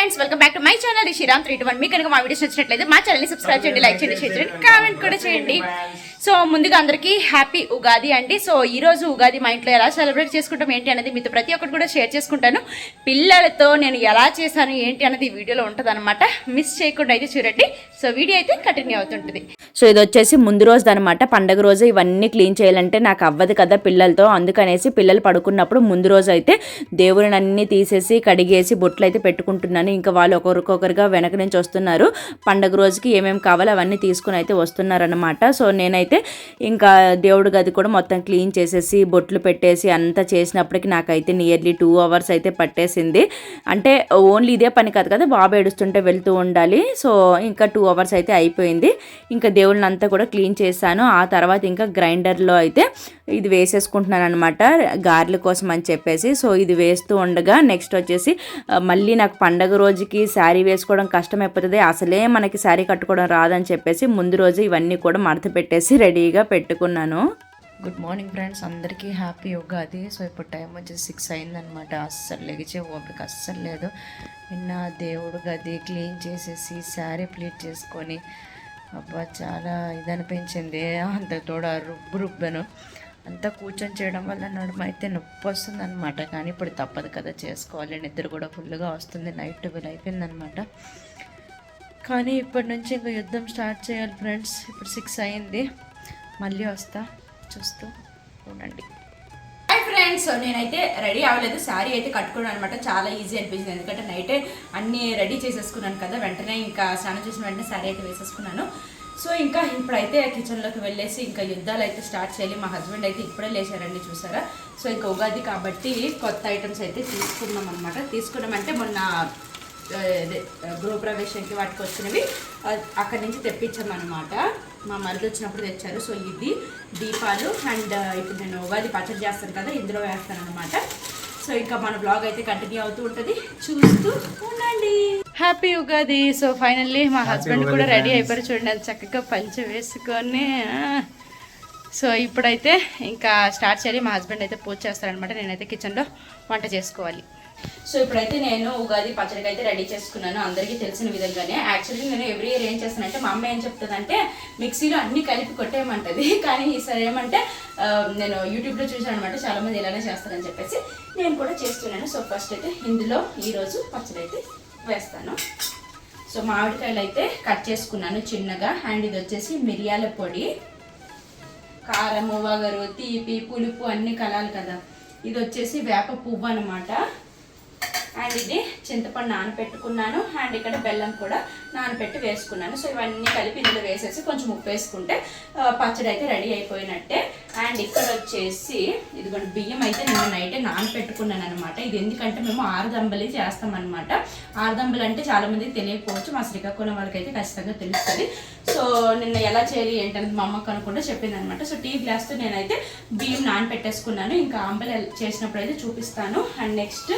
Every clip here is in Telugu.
Friends welcome back to my channel. Sriram three one. మీకు కనుక మా వీడియోస్ నచ్చినట్లయితే మా ఛానల్ని సబ్స్క్రైబ్ చేయండి లైక్ చేయండి షేర్ చేయండి కామెంట్ కూడా చేయండి. సో ముందుగా అందరికీ హ్యాపీ ఉగాది అండి. సో ఈ రోజు ఉగాది మా ఇంట్లో ఎలా సెలబ్రేట్ చేసుకుంటాం ఏంటి అనేది మీతో ప్రతి ఒక్కటి కూడా షేర్ చేసుకుంటాను. పిల్లలతో నేను ఎలా చేశాను ఏంటి అనేది వీడియోలో ఉంటుందన్నమాట. మిస్ చేయకుండా అయితే చూడండి. సో వీడియో అయితే కంటిన్యూ అవుతుంటుంది. సో ఇది వచ్చేసి ముందు రోజు అనమాట పండగ రోజు ఇవన్నీ క్లీన్ చేయాలంటే నాకు అవ్వదు కదా పిల్లలతో. అందుకనేసి పిల్లలు పడుకున్నప్పుడు ముందు రోజు అయితే దేవుడిని అన్ని తీసేసి కడిగేసి బొట్లు అయితే పెట్టుకుంటున్నాను. ఇంకా వాళ్ళు ఒకరికొకరుగా వెనక నుంచి వస్తున్నారు. పండగ రోజుకి ఏమేమి కావాలో అవన్నీ తీసుకుని అయితే వస్తున్నారనమాట సో నేనైతే ఇంకా దేవుడి గది కూడా మొత్తం క్లీన్ చేసేసి బొట్లు పెట్టేసి అంతా చేసినప్పటికి నాకైతే నియర్లీ టూ అవర్స్ అయితే పట్టేసింది. అంటే ఓన్లీ ఇదే పని కాదు కదా బాబు ఏడుస్తుంటే వెళ్తూ ఉండాలి. సో ఇంకా టూ అవర్స్ అయితే అయిపోయింది. ఇంకా దేవుళ్ళని అంతా కూడా క్లీన్ చేశాను. ఆ తర్వాత ఇంకా గ్రైండర్లో అయితే ఇది వేసేసుకుంటున్నాను అనమాట గార్లు కోసం అని చెప్పేసి. సో ఇది వేస్తూ ఉండగా నెక్స్ట్ వచ్చేసి మళ్ళీ నాకు పండగ రోజుకి శారీ వేసుకోవడం కష్టం అయిపోతుంది అసలే మనకి శారీ కట్టుకోవడం రాదని చెప్పేసి ముందు రోజు ఇవన్నీ కూడా మడత పెట్టేసి రెడీగా పెట్టుకున్నాను. గుడ్ మార్నింగ్ ఫ్రెండ్స్ అందరికీ హ్యాపీ ఉగాది సో ఇప్పుడు టైం వచ్చేసి సిక్స్ అయిందనమాట అస్సలు లెగిచే ఓపిక అస్సలు లేదు. నిన్న దేవుడు గది క్లీన్ చేసేసి శారీ ప్లీట్ చేసుకొని అబ్బా చాలా ఇది అనిపించింది అంత తోడ రుబ్బు రుబ్బను. అంతా కూర్చొని చేయడం వల్ల నడుమ అయితే నొప్పి వస్తుంది అనమాట కానీ ఇప్పుడు తప్పదు కదా చేసుకోవాలి. నిద్ర కూడా ఫుల్గా వస్తుంది. నైట్ ట్వెల్వ్ అయిపోయిందనమాట కానీ ఇప్పటి నుంచి ఇంకా యుద్ధం స్టార్ట్ చేయాలి ఫ్రెండ్స్. ఇప్పుడు సిక్స్ అయింది. మళ్ళీ వస్తా. చూస్తూ ఉండండి. హాయ్ ఫ్రెండ్స్ నేనైతే రెడీ అవ్వలేదు. శారీ అయితే కట్టుకున్నాను అనమాట చాలా ఈజీ అనిపించింది. ఎందుకంటే నైటే అన్నీ రెడీ చేసేసుకున్నాను కదా. వెంటనే ఇంకా స్నానం చేసిన వెంటనే శారీ అయితే వేసేసుకున్నాను. సో ఇంకా ఇప్పుడైతే కిచెన్లోకి వెళ్ళేసి ఇంకా యుద్ధాలు అయితే స్టార్ట్ చేయాలి. మా హస్బెండ్ అయితే ఇప్పుడే లేచారండి చూసారా? సో ఇంకా ఉగాది కాబట్టి కొత్త ఐటమ్స్ అయితే తీసుకున్నాం అనమాట తీసుకున్నామంటే మొన్న గృహప్రవేశంకి గృహప్రవేశానికి వాటికి వచ్చినవి అక్కడి నుంచి తెప్పించామన్నమాట మా మరిది వచ్చినప్పుడు తెచ్చారు. సో ఇది దీపాలు అండ్ ఇప్పుడు నేను ఉగాది పచ్చడి చేస్తాను కదా ఇందులో వేస్తాను అనమాట సో ఇంకా మన బ్లాగ్ అయితే కంటిన్యూ అవుతూ ఉంటుంది. చూస్తూ ఉండండి. హ్యాపీ ఉగాది సో ఫైనల్లీ మా హస్బెండ్ కూడా రెడీ అయిపోయారు చూడండి అది చక్కగా పంచి వేసుకొని సో ఇప్పుడైతే ఇంకా స్టార్ట్ చేయాలి. మా హస్బెండ్ అయితే పూజ చేస్తారనమాట నేనైతే కిచెన్లో వంట చేసుకోవాలి. సో ఇప్పుడైతే నేను ఉగాది పచ్చడికి అయితే రెడీ చేసుకున్నాను. అందరికీ తెలిసిన విధంగానే. యాక్చువల్లీ నేను ఎవ్రీ ఇయర్ ఏం చేస్తానంటే మా అమ్మ ఏం చెప్తుందంటే మిక్సీలో అన్ని కలిపి కొట్టేయమంటది. కానీ ఈసారి ఏమంటే నేను యూట్యూబ్లో చూసాను అనమాట చాలా మంది ఇలానే చేస్తారని చెప్పేసి నేను కూడా చేస్తున్నాను. సో ఫస్ట్ అయితే ఇందులో ఈరోజు పచ్చడి అయితే వేస్తాను. సో మామిడికాయలు అయితే కట్ చేసుకున్నాను చిన్నగా. అండ్ ఇది వచ్చేసి మిరియాల పొడి. కారము వగరు తీపి పులుపు అన్ని కలాలి కదా. ఇది వచ్చేసి వేప పువ్వు అనమాట అండ్ ఇది చింతపండు నానబెట్టుకున్నాను అండ్ ఇక్కడ బెల్లం కూడా నానబెట్టి వేసుకున్నాను. సో ఇవన్నీ కలిపి ఇందులో వేసేసి కొంచెం ఉప్పు వేసుకుంటే పచ్చడి అయితే రెడీ అయిపోయినట్టే. అండ్ ఇక్కడ వచ్చేసి ఇదిగోండి బియ్యం అయితే నేను నైటే నానపెట్టుకున్నాను అనమాట ఇది ఎందుకంటే మేము ఆరుదంబలి చేస్తామన్నమాట. ఆరుదంబలు ఆరుదంబలి అంటే చాలామంది తెలియకపోవచ్చు మా శ్రీకాకుళం వాళ్ళకైతే ఖచ్చితంగా తెలుస్తుంది. సో నిన్న ఎలా చేయాలి ఏంటనేది మా అమ్మకు అనుకుంటే చెప్పింది అనమాట సో టీ గ్లాస్తో నేనైతే బియ్యం నానబెట్టేసుకున్నాను ఇంకా అంబలి చేసినప్పుడు అయితే చూపిస్తాను. అండ్ నెక్స్ట్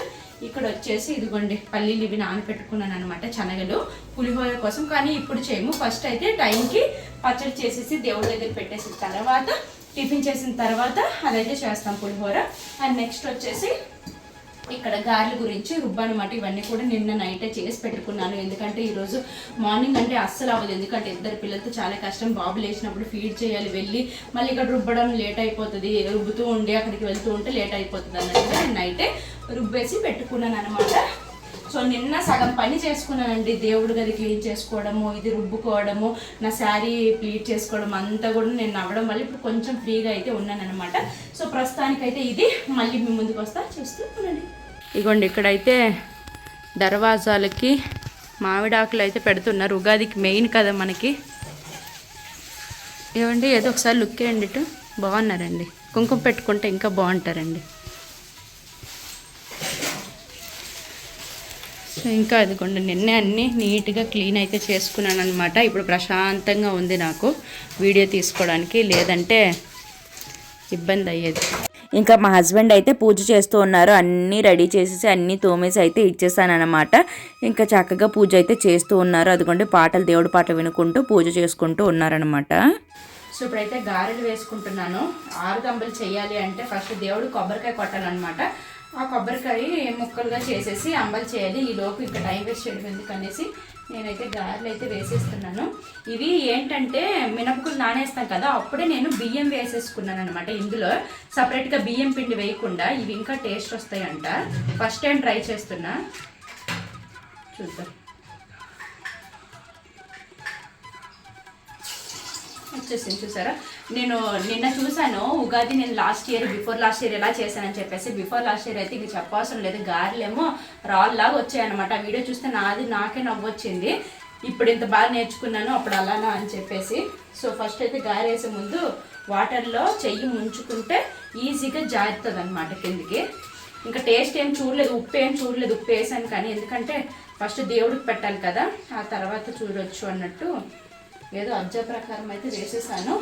ఇక్కడ వచ్చేసి ఇదిగోండి పల్లీలు ఇవి నానపెట్టుకున్నాను అనమాట శనగలు పులిహోర కోసం. కానీ ఇప్పుడు చేయము. ఫస్ట్ అయితే టైంకి పచ్చడి చేసేసి దేవుడి దగ్గర పెట్టేసిన తర్వాత టిఫిన్ చేసిన తర్వాత అదైతే చేస్తాం పులిహోర. అండ్ నెక్స్ట్ వచ్చేసి ఇక్కడ గారెల గురించి రుబ్బనమాట ఇవన్నీ కూడా నిన్న నైటే చేసి పెట్టుకున్నాను. ఎందుకంటే ఈరోజు మార్నింగ్ అంటే అస్సలు అవ్వదు. ఎందుకంటే ఇద్దరు పిల్లలతో చాలా కష్టం. బాబు లేచినప్పుడు ఫీడ్ చేయాలి వెళ్ళి మళ్ళీ ఇక్కడ రుబ్బడం లేట్ అయిపోతుంది. రుబ్బుతూ ఉండి అక్కడికి వెళ్తూ ఉంటే లేట్ అయిపోతుంది అన్నట్టుగా నేను నైటే రుబ్బేసి పెట్టుకున్నాను అనమాట సో నిన్న సగం పని చేసుకున్నానండి. దేవుడి గది క్లీన్ చేసుకోవడము ఇది రుబ్బుకోవడము నా శారీ ప్లీట్ చేసుకోవడం అంతా కూడా నేను అవ్వడం వల్ల ఇప్పుడు కొంచెం ఫ్రీగా అయితే ఉన్నాను అనమాట సో ప్రస్తుతానికైతే ఇది. మళ్ళీ మీ ముందుకు వస్తా చూస్తూ ఉండండి. ఇగోండి ఇక్కడైతే దర్వాజాలకి మామిడాకులు అయితే పెడుతున్నారు. ఉగాదికి మెయిన్ కదా మనకి. ఏమండి ఏదో ఒకసారి లుక్ వేయండి ఇటు. బాగున్నారండి. కుంకుమ పెట్టుకుంటే ఇంకా బాగుంటారండి. సో ఇంకా అదిగోండి నిన్నే అన్నీ నీట్గా క్లీన్ అయితే చేసుకున్నాను అనమాట ఇప్పుడు ప్రశాంతంగా ఉంది నాకు వీడియో తీసుకోవడానికి. లేదంటే ఇబ్బంది అయ్యేది. ఇంకా మా హస్బెండ్ అయితే పూజ చేస్తూ ఉన్నారు. అన్నీ రెడీ చేసేసి అన్నీ తోమేసి అయితే ఇచ్చేసానమాట ఇంకా చక్కగా పూజ అయితే చేస్తూ ఉన్నారు. అదిగోండి పాటలు దేవుడి పాటలు వినుకుంటూ పూజ చేసుకుంటూ ఉన్నారనమాట సో ఇప్పుడైతే గారెలు వేసుకుంటున్నాను. ఆరు దంబలు చేయాలి అంటే ఫస్ట్ దేవుడు కొబ్బరికాయ కొట్టాలన్నమాట. ఆ కొబ్బరికాయ ముక్కలుగా చేసేసి అంబలు చేయాలి. ఈ లోపు ఇంకా టైం వేస్ట్ చేయడం ఎందుకు అనేసి నేనైతే గారెలు అయితే వేసేస్తున్నాను. ఇవి ఏంటంటే మినపకులు నానేస్తాం కదా అప్పుడే నేను బియ్యం వేసేసుకున్నాను అనమాట ఇందులో. సపరేట్గా బియ్యం పిండి వేయకుండా ఇవి ఇంకా టేస్ట్ వస్తాయంట. ఫస్ట్ టైం ట్రై చేస్తున్నా. చూద్దాం. వచ్చేసింది చూసారా? నేను నిన్న చూసాను ఉగాది నేను last year before last year ఎలా చేశానని చెప్పేసి. బిఫోర్ లాస్ట్ ఇయర్ అయితే ఇంక చెప్పవసరం లేదు గారెలేమో రాళ్ళలాగా వచ్చాయన్నమాట. ఆ వీడియో చూస్తే నాది నాకే నవ్వొచ్చింది. ఇప్పుడు ఇంత బాగా నేర్చుకున్నాను అప్పుడు అలానా అని చెప్పేసి. సో ఫస్ట్ అయితే గారేసే ముందు వాటర్లో చెయ్యి ముంచుకుంటే ఈజీగా జారుతుంది అనమాట కిందికి. ఇంకా టేస్ట్ ఏం చూడలేదు ఉప్పు ఏం చూడలేదు ఉప్పు వేసాను కానీ. ఎందుకంటే ఫస్ట్ దేవుడికి పెట్టాలి కదా ఆ తర్వాత చూడొచ్చు అన్నట్టు. ఏదో అబ్జా ప్రకారం అయితే వేసేసాను.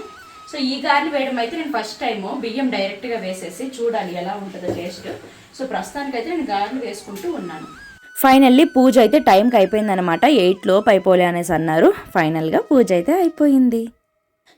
సో ఈ గారెలు వేయడం అయితే నేను ఫస్ట్ టైము బియ్యం డైరెక్ట్గా వేసేసి చూడాలి ఎలా ఉంటుందో టేస్ట్ సో ప్రస్తుతానికైతే నేను గారెలు వేసుకుంటూ ఉన్నాను. ఫైనల్లీ పూజ అయితే టైంకి అయిపోయిందనమాట ఎయిట్ లోపు అయిపోలే అనేసి అన్నారు. ఫైనల్గా పూజ అయితే అయిపోయింది.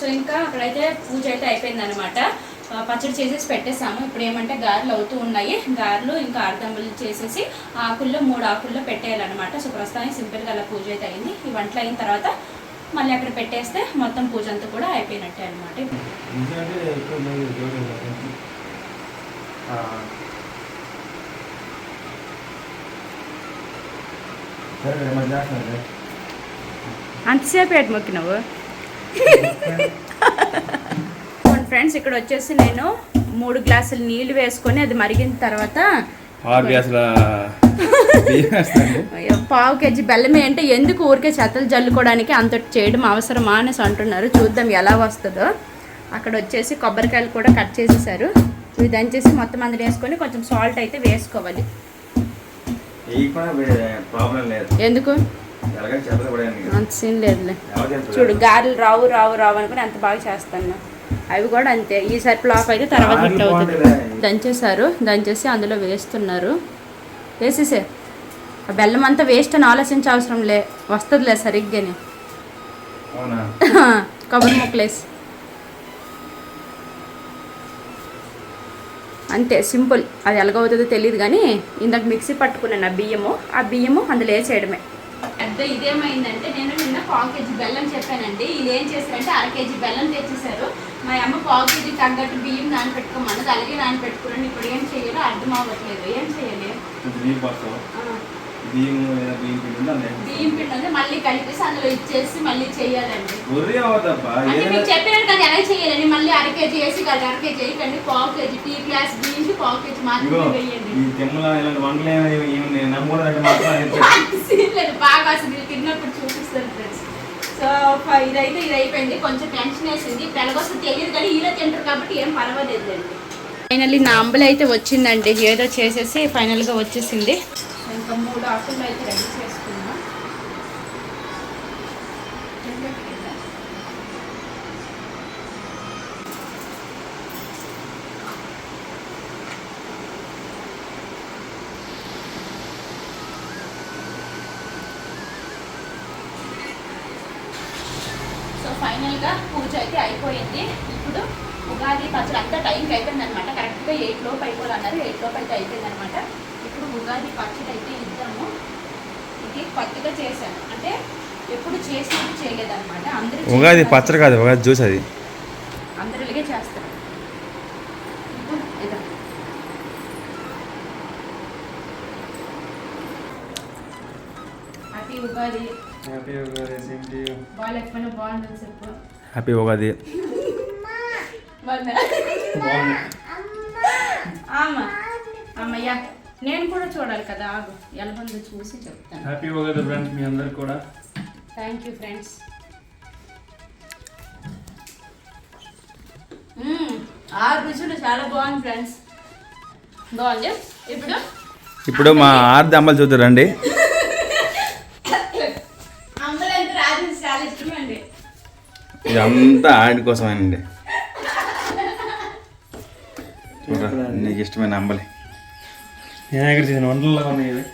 సో ఇంకా అక్కడైతే పూజ అయితే అయిపోయింది అనమాట పచ్చడి చేసేసి పెట్టేసాము ఇప్పుడు ఏమంటే గారెలు అవుతూ ఉన్నాయి. గారెలు ఇంకా అర్ధంబులు చేసేసి ఆకుల్లో మూడు ఆకుల్లో పెట్టేయాలన్నమాట. సో ప్రస్తుతానికి సింపుల్గా అలా పూజ అయితే అయింది. ఈ వంటలు అయిన తర్వాత మళ్ళీ అక్కడ పెట్టేస్తే మొత్తం పూజ అంతా కూడా అయిపోయినట్టే అనమాట అంతసేపు ఏటు మొక్కినవు? ఫ్రెండ్స్ ఇక్కడ వచ్చేసి నేను మూడు గ్లాసులు నీళ్ళు వేసుకొని అది మరిగిన తర్వాత ఆరు పావు కేజీ బెల్లం అంటే ఎందుకు ఊరికే చెత్తలు జల్లుకోవడానికి అంత చేయడం అవసరమా అనేసి అంటున్నారు. చూద్దాం ఎలా వస్తుందో. అక్కడ వచ్చేసి కొబ్బరికాయలు కూడా కట్ చేసేసారు. ఇవి దంచేసి మొత్తం అందులో వేసుకొని కొంచెం సాల్ట్ అయితే వేసుకోవాలి. ఎందుకు? అంత సీన్ లేదులే? చూడు గారెలు రావు రావు రావు అనుకుని అంత బాగా చేస్తాను. అవి కూడా అంతే. ఈసారి ఫ్లాప్ అయితే తర్వాత హిట్ అవుతుంది. దంచేసారు దంచేసి అందులో వేస్తున్నారు. వేసేసే. ఆ బెల్లం అంతా వేస్ట్ అని ఆలోచించే అవసరం లే. వస్తుందిలే సరిగ్గానే. కొబ్బరి ముక్కలేసి అంతే సింపుల్. అది ఎలాగవుతుందో తెలియదు కానీ ఇందాక మిక్సీ పట్టుకున్నాను ఆ బియ్యము ఆ బియ్యము అందులో వేసేయడమే. ఇదేమైందంటే నేను నిన్న పావు కేజీ బెల్లం చెప్పానండి. ఇది ఏం చేశారంటే అర కేజీ బెల్లం తెచ్చేసారు మా అమ్మ పావు కేజీ తగ్గట్టు బియ్యం నానపెట్టుకోమన్నది అలాగే నానపెట్టుకున్నాను. ఇప్పుడు ఏం చేయాలో అర్థం అవ్వట్లేదు. ఏం చేయాలి? బియ్యం పిండి మళ్ళీ కలిపేసి అందులో ఇచ్చేసి మళ్ళీ చేయాలండి. ఒర్రి చేయాలని మళ్ళీ అర కేజీ వేసి కదా అర కేజీ వేయకండి. పావు కేజీ టీ గ్లాస్ బియ్యం పావు కేజీ మాత్రమే వేయండి. ఈ తిమ్మల ఇలాంటి వంటలు ఏమి మాత్రం బాగా అసలు మీరు తిన్నప్పుడు చూపిస్తారు ఫ్రెండ్స్. సో ఇదైతే ఇది అయిపోయింది. కొంచెం టెన్షన్ వేసింది. తెలగొస్తే తెలియదు కానీ ఇలా తింటారు కాబట్టి ఏం పర్వాలేదు ఫైనల్లీ నా అంబలి అయితే వచ్చిందండి. ఏదో చేసేసి ఫైనల్గా వచ్చేసింది. ఇంకా మూడు ఆకులు అయితే రెడీ చేసుకున్నా ఫైనల్గా పూజ అయితే అయిపోయింది. ఇప్పుడు ఉగాది పచ్చడి అంతా టైంకి అయిపోయింది అనమాట కరెక్ట్గా ఎయిట్ లోపు అయిపోవాలన్నారు. ఎయిట్ లోపు అయితే అయిపోయింది అనమాట ఇప్పుడు ఉగాది పచ్చడి అయితే ఇద్దాము. ఇది కొత్తగా చేశాను. అంటే ఎప్పుడు చేసినట్టు చేయలేదన్నమాట. అందరూ ఉగాది. పచ్చడి కాదు ఉగాది జ్యూస్ అది. అందరూ ఇలాగే చేస్తారు. ఉగాది. హ్యాపీ ఉగాది. అమ్మయ్యా నేను కూడా చూడాలి కదా ఆగు. ఎలబందు చూసి చెప్తాను. హ్యాపీ ఉగాది ఫ్రెండ్స్ మీ అందరికి కూడా. థ్యాంక్ యూ ఫ్రెండ్స్ ఆరు రుచులు చాలా బాగుంది ఫ్రెండ్స్ బాగుంది. ఇప్పుడు? ఇప్పుడు మా ఆర్ది అమ్మలు చూద్దారండి అమ్మలు అంటే రాజు చాలా ఇష్టమే అండి ఇదంతా ఆడి కోసమేనండి. చూడరా నీకు ఇష్టమైన అంబలి. వినాయకుడు చేసిన వంటల్లో ఉన్నాయి ఇవి.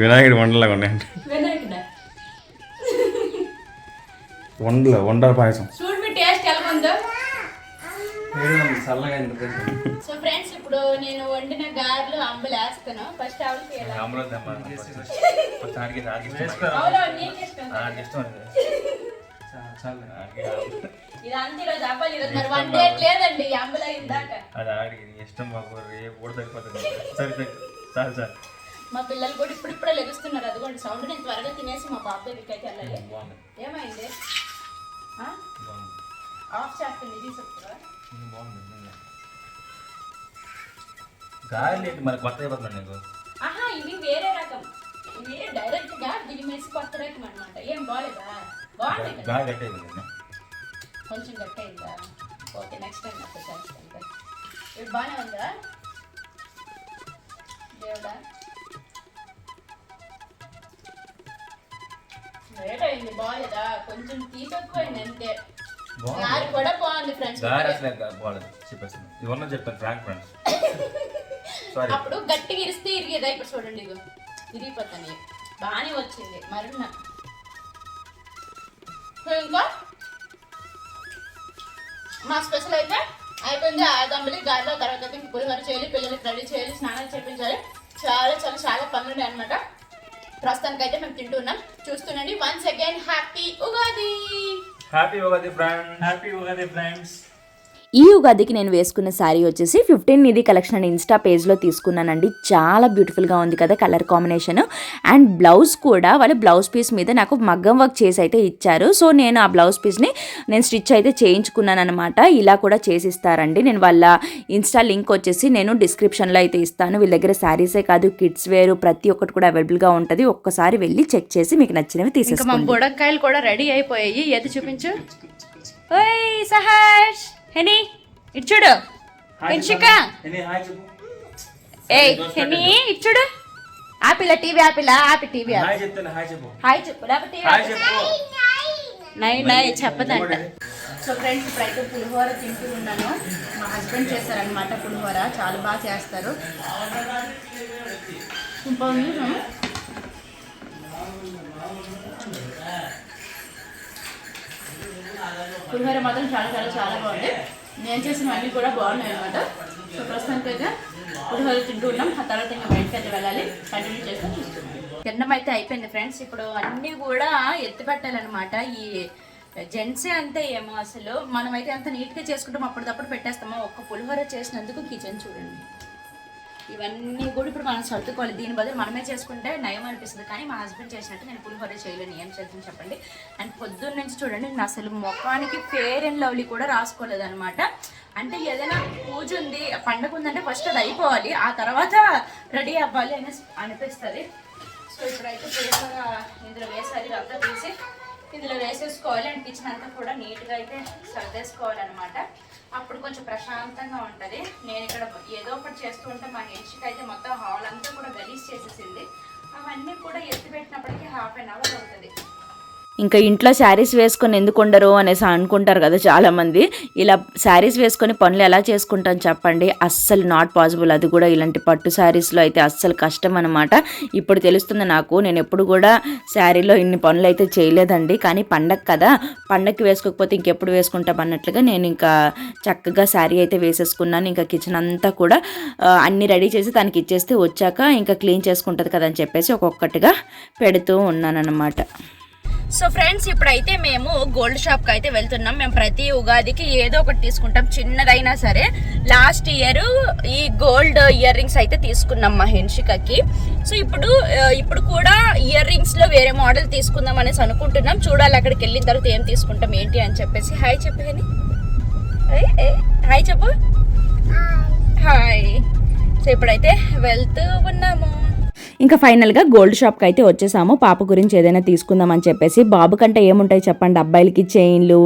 వినాయకుడి వండలాగా ఉన్నాయండి. వండలు వండల పాయసం. చూడు మీ టేస్ట్ ఎలా ఉందో. వేడిగా ఉంది, చల్లగా అయింది కొంచెం. సో ఫ్రెండ్స్ ఇప్పుడు నేను వండిన గారెలు అంబలు వేస్తాను ఫస్ట్ ఆవిడకి ఎలా అవును నీకు ఇష్టం. ఇది బాబు. రేపు కూడా తగ్గిపోతుంది సరే చాలు చాలు. మా పిల్లలు కూడా ఇప్పుడు ఇప్పుడే లెగుస్తున్నారు అదిగోండి సౌండ్ నేను త్వరగా తినేసి మా బాబు దగ్గరికి అయితే వెళ్ళాలి ఏమైంది? ఆఫ్ చేస్తుంది తీసుకుంటారా గాలి మరి కొత్త నీకు? ఆహా ఇవి వేరే రకం. ఇవి డైరెక్ట్గా దిలిమేసి కొత్త రకం అనమాట ఏం బాగాలేదా గాలి గట్టి అయిపోయింది కొంచెం గట్టి అయిందా? ఓకే నెక్స్ట్ టైం అప్పుడు చేస్తాను ఇది బాగానే ఉందా? దేవుడా? లేట్ అయింది బాగాలేదా కొంచెం తీసెక్కువైంది అంతే. గారి కూడా బాగుంది ఫ్రెండ్స్ గాలి అసలు బాగాలేదు చెప్పేస్తాను. చెప్పాను ఫ్రాంక్ ఫ్రెండ్స్ సారీ అప్పుడు గట్టిగా ఇరిస్తే ఇరిగేదా? ఇప్పుడు చూడండి ఇగో ఇరిగిపోతాను బాగానే వచ్చింది. సో ఇంకా మా స్పెషల్ అయితే అయిపోయింది. ఆదంబలి గాలిలో తర్వాత అయితే ఇంక పులిహోర చేయాలి పిల్లలకి రెడీ చేయాలి స్నానాలు చేయించాలి చాలా చాలా చాలా పనులు ఉన్నాయి అనమాట ప్రస్తుతానికి అయితే మేము తింటున్నాం చూస్తుండండి once again happy Ugadi! Happy Ugadi friend happy Ugadi friends ఈ ఉగాదికి నేను వేసుకున్న శారీ వచ్చేసి ఫిఫ్టీన్ ఇది కలెక్షన్ అని ఇన్స్టా పేజ్లో తీసుకున్నానండి. చాలా బ్యూటిఫుల్గా ఉంది కదా కలర్ కాంబినేషన్ అండ్ బ్లౌజ్ కూడా వాళ్ళు బ్లౌజ్ పీస్ మీద నాకు మగ్గం వర్క్ చేసి అయితే ఇచ్చారు. సో నేను ఆ బ్లౌజ్ పీస్ని నేను స్టిచ్ అయితే చేయించుకున్నాను అనమాట ఇలా కూడా చేసిస్తారండి. నేను వాళ్ళ ఇన్స్టా లింక్ వచ్చేసి నేను డిస్క్రిప్షన్లో అయితే ఇస్తాను. వీళ్ళ దగ్గర శారీసే కాదు కిడ్స్ వేరు ప్రతి ఒక్కటి కూడా అవైలబుల్గా ఉంటుంది. ఒక్కసారి వెళ్ళి చెక్ చేసి మీకు నచ్చినవి తీసేసుకోండి. బుడక్కాయలు కూడా రెడీ అయిపోయాయి. ఏది చూపించు? ఓయ్ సహాష్ హెనీ ఇటు చూడు. హెన్షిక హాయ్ చెప్పు. ఏయ్ హెనీ ఇటు చూడు. ఆపిల్ టీవీ ఆపిల్ ఆపి టీవీ హాయ్ చెప్తాను హాయ్ చెప్పు. హాయ్ చెప్పు లేకపోతే హాయ్ చెప్పు. నై నై చెప్పదంట. సో ఫ్రెండ్స్ ఇప్పుడైతే పులిహోర తింటూ ఉన్నాను. మా హస్బెండ్ చేస్తారనమాట పులిహోర చాలా బాగా చేస్తారు. ఇంకో పులిహోర మాత్రం చాలా చాలా చాలా బాగుంది. నేను చేసిన అన్ని కూడా బాగున్నాయి అనమాట సో ప్రస్తుతానికి పులిహోర తింటూ ఉన్నాం. ఆ తర్వాత ఇంకా బయటకి అయితే వెళ్ళాలి. కంటిన్యూ చేస్తూ చూస్తున్నాం. తినడం అయితే అయిపోయింది ఫ్రెండ్స్. ఇప్పుడు అన్నీ కూడా ఎత్తి పెట్టాలన్నమాట. ఈ జెంట్సే అంతే ఏమో అసలు. మనమైతే అంత నీట్గా చేసుకుంటాం. అప్పటికప్పుడు పెట్టేస్తామో? ఒక్క పులిహోర చేసినందుకు కిచెన్ చూడండి. ఇవన్నీ కూడా ఇప్పుడు మనం సర్దుకోవాలి. దీని బదులు మనమే చేసుకుంటే నయం అనిపిస్తుంది. కానీ మా హస్బెండ్ చేసినట్టు నేను పులిహోర చేయలేను. ఏం చేద్దాం చెప్పండి. అండ్ పొద్దున్న నుంచి చూడండి నేను అసలు ముఖానికి ఫేర్ అండ్ లవ్లీ కూడా రాసుకోలేదు అనమాట అంటే ఏదైనా పూజ ఉంది పండగ ఉందంటే ఫస్ట్ అది అయిపోవాలి. ఆ తర్వాత రెడీ అవ్వాలి అని అనిపిస్తుంది. సో ఇప్పుడైతే పులిహోర ఇందులో వేసాలి. ఇదంతా తీసి ఇందులో వేసేసుకోవాలి. అండ్ కిచెన్ అంతా కూడా నీట్గా అయితే సర్దేసుకోవాలన్నమాట. అప్పుడు కొంచెం ప్రశాంతంగా ఉంటుంది. నేను ఇక్కడ ఏదో ఒకటి చేస్తూ ఉంటే మా హెచ్కి అయితే మొత్తం హాల్ అంతా కూడా గలీజ్ చేసేసింది. అవన్నీ కూడా ఎత్తిపెట్టినప్పటికీ హాఫ్ అన్ అవర్ అవుతుంది ఇంకా ఇంట్లో శారీస్ వేసుకొని ఎందుకు ఉండరు అనేసి అనుకుంటారు కదా చాలామంది. ఇలా శారీస్ వేసుకొని పనులు ఎలా చేసుకుంటాం చెప్పండి. అస్సలు నాట్ పాసిబుల్ అది కూడా ఇలాంటి పట్టు శారీస్లో అయితే అస్సలు కష్టం అనమాట ఇప్పుడు తెలుస్తుంది నాకు నేను ఎప్పుడు కూడా శారీలో ఇన్ని పనులు అయితే చేయలేదండి. కానీ పండగ కదా పండగకి వేసుకోకపోతే ఇంకెప్పుడు వేసుకుంటాం అన్నట్లుగా నేను ఇంకా చక్కగా శారీ అయితే వేసేసుకున్నాను. ఇంకా కిచెన్ అంతా కూడా అన్నీ అన్ని రెడీ చేసి తనకి ఇచ్చేస్తే వచ్చాక ఇంకా క్లీన్ చేసుకుంటుంది కదా అని చెప్పేసి ఒక్కొక్కటిగా పెడుతూ ఉన్నానన్నమాట. సో ఫ్రెండ్స్ ఇప్పుడైతే మేము గోల్డ్ షాప్కి అయితే వెళ్తున్నాం. మేము ప్రతి ఉగాదికి ఏదో ఒకటి తీసుకుంటాం. చిన్నదైనా సరే లాస్ట్ ఇయర్ ఈ గోల్డ్ ఇయర్ రింగ్స్ అయితే తీసుకున్నాం మా హెన్షికకి సో ఇప్పుడు ఇప్పుడు కూడా ఇయర్ రింగ్స్లో వేరే మోడల్ తీసుకుందాం అనేసి అనుకుంటున్నాం. చూడాలి అక్కడికి వెళ్ళిన తర్వాత ఏం తీసుకుంటాం ఏంటి అని చెప్పేసి. హాయ్ చెప్పు హెని. ఏయ్, ఏయ్, హాయ్ చెప్పు. హాయ్ సో ఇప్పుడైతే వెళ్తూ ఉన్నాము. ఇంకా ఫైనల్గా గోల్డ్ షాప్కి అయితే వచ్చేసాము. పాప గురించి ఏదైనా తీసుకుందాం అని చెప్పేసి బాబు కంటే ఏముంటాయి చెప్పండి? అబ్బాయిలకి చైన్లు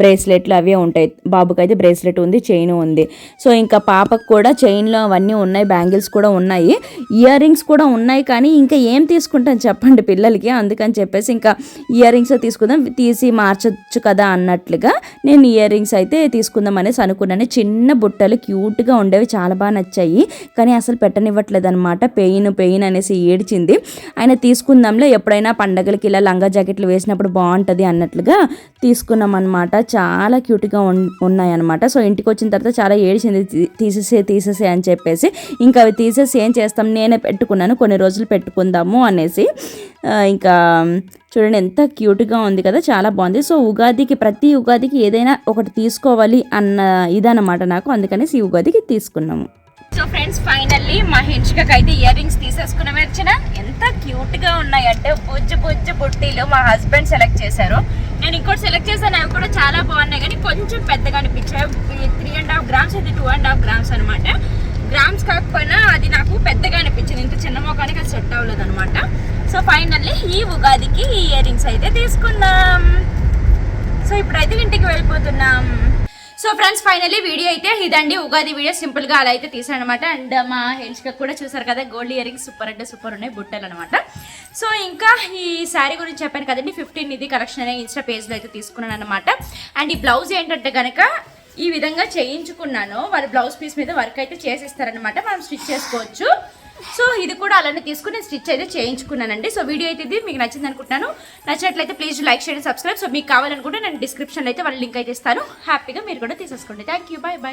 బ్రేస్లెట్లు అవే ఉంటాయి. బాబుకి అయితే బ్రేస్లెట్ ఉంది చైన్ ఉంది. సో ఇంకా పాపకు కూడా చైన్లు అవన్నీ ఉన్నాయి బ్యాంగిల్స్ కూడా ఉన్నాయి. ఇయర్ రింగ్స్ కూడా ఉన్నాయి కానీ ఇంకా ఏం తీసుకుంటాం చెప్పండి పిల్లలకి? అందుకని చెప్పేసి ఇంకా ఇయర్ రింగ్స్ తీసుకుందాం. తీసి మార్చొచ్చు కదా అన్నట్లుగా నేను ఇయర్ రింగ్స్ అయితే తీసుకుందాం అనేసి అనుకున్నాను. చిన్న బుట్టలు క్యూట్గా ఉండేవి చాలా బాగా నచ్చాయి. కానీ అసలు పెట్టనివ్వట్లేదు అనమాట పెయిన్ పెయిన్ అనేసి ఏడ్చింది. ఆయన తీసుకుందాంలే ఎప్పుడైనా పండగలకి ఇలా లంగా జాకెట్లు వేసినప్పుడు బాగుంటుంది అన్నట్లుగా తీసుకున్నాం అనమాట చాలా క్యూట్గా ఉన్ ఉన్నాయన్నమాట. సో ఇంటికి వచ్చిన తర్వాత చాలా ఏడిచింది తీసేసే తీసేసే అని చెప్పేసి. ఇంకా అవి తీసేసి ఏం చేస్తాం నేనే పెట్టుకున్నాను కొన్ని రోజులు పెట్టుకుందాము అనేసి. ఇంకా చూడండి ఎంత క్యూట్గా ఉంది కదా చాలా బాగుంది. సో ఉగాదికి ప్రతి ఉగాదికి ఏదైనా ఒకటి తీసుకోవాలి అన్న ఇదన్నమాట నాకు. అందుకనేసి ఈ ఉగాదికి తీసుకున్నాము. సో ఫ్రెండ్స్ ఫైనల్లీ మా హెన్షికకి అయితే ఇయర్ రింగ్స్ తీసేసుకుని వచ్చిన ఎంత క్యూట్గా ఉన్నాయంటే బుజ్జు బుజ్జు బుట్టీలు మా హస్బెండ్ సెలెక్ట్ చేశారు. నేను ఇంకోటి సెలెక్ట్ చేశాను అవి కూడా చాలా బాగున్నాయి కానీ కొంచెం పెద్దగా అనిపించాయి. త్రీ అండ్ హాఫ్ గ్రామ్స్ ఇది టూ అండ్ హాఫ్ గ్రామ్స్ అనమాట గ్రామ్స్ కాకపోయినా అది నాకు పెద్దగా అనిపించింది ఇంత చిన్న మొఖానికి అది సెట్ అవ్వలేదు అనమాట సో ఫైనల్లీ ఈ ఉగాదికి ఈ ఇయర్ రింగ్స్ అయితే తీసుకున్నాం. సో ఇప్పుడైతే ఇంటికి వెళ్ళిపోతున్నాం. సో ఫ్రెండ్స్ ఫైనల్లీ వీడియో అయితే ఇదండి. ఉగాది వీడియో సింపుల్గా అలా అయితే తీసాను అనమాట అండ్ మా హెల్స్గా కూడా చూసారు కదా గోల్డ్ ఇయర్ సూపర్ అంటే సూపర్ ఉన్నాయి బుట్టలు అనమాట. సో ఇంకా ఈ శారీ గురించి చెప్పాను కదండి ఫిఫ్టీన్ ఇది కలెక్షన్ అనే ఇన్స్టా పేజ్లో అయితే తీసుకున్నాను అనమాట అండ్ ఈ బ్లౌజ్ ఏంటంటే కనుక ఈ విధంగా చేయించుకున్నాను. వాళ్ళు బ్లౌజ్ పీస్ మీద వర్క్ అయితే చేసిస్తారనమాట మనం స్టిచ్ చేసుకోవచ్చు. సో ఇది కూడా అలానే తీసుకుని నేను స్టిచ్ అయితే చేయించుకున్నానండి. సో వీడియో అయితే ఇది. మీకు నచ్చింది అనుకుంటున్నాను. నచ్చినట్లయితే please like share subscribe so మీకు కావాలనుకుంటే నేను డిస్క్రిప్షన్లో అయితే వాళ్ళ లింక్ అయితే ఇస్తాను. హ్యాపీగా మీరు కూడా తీసేసుకోండి. Thank you bye bye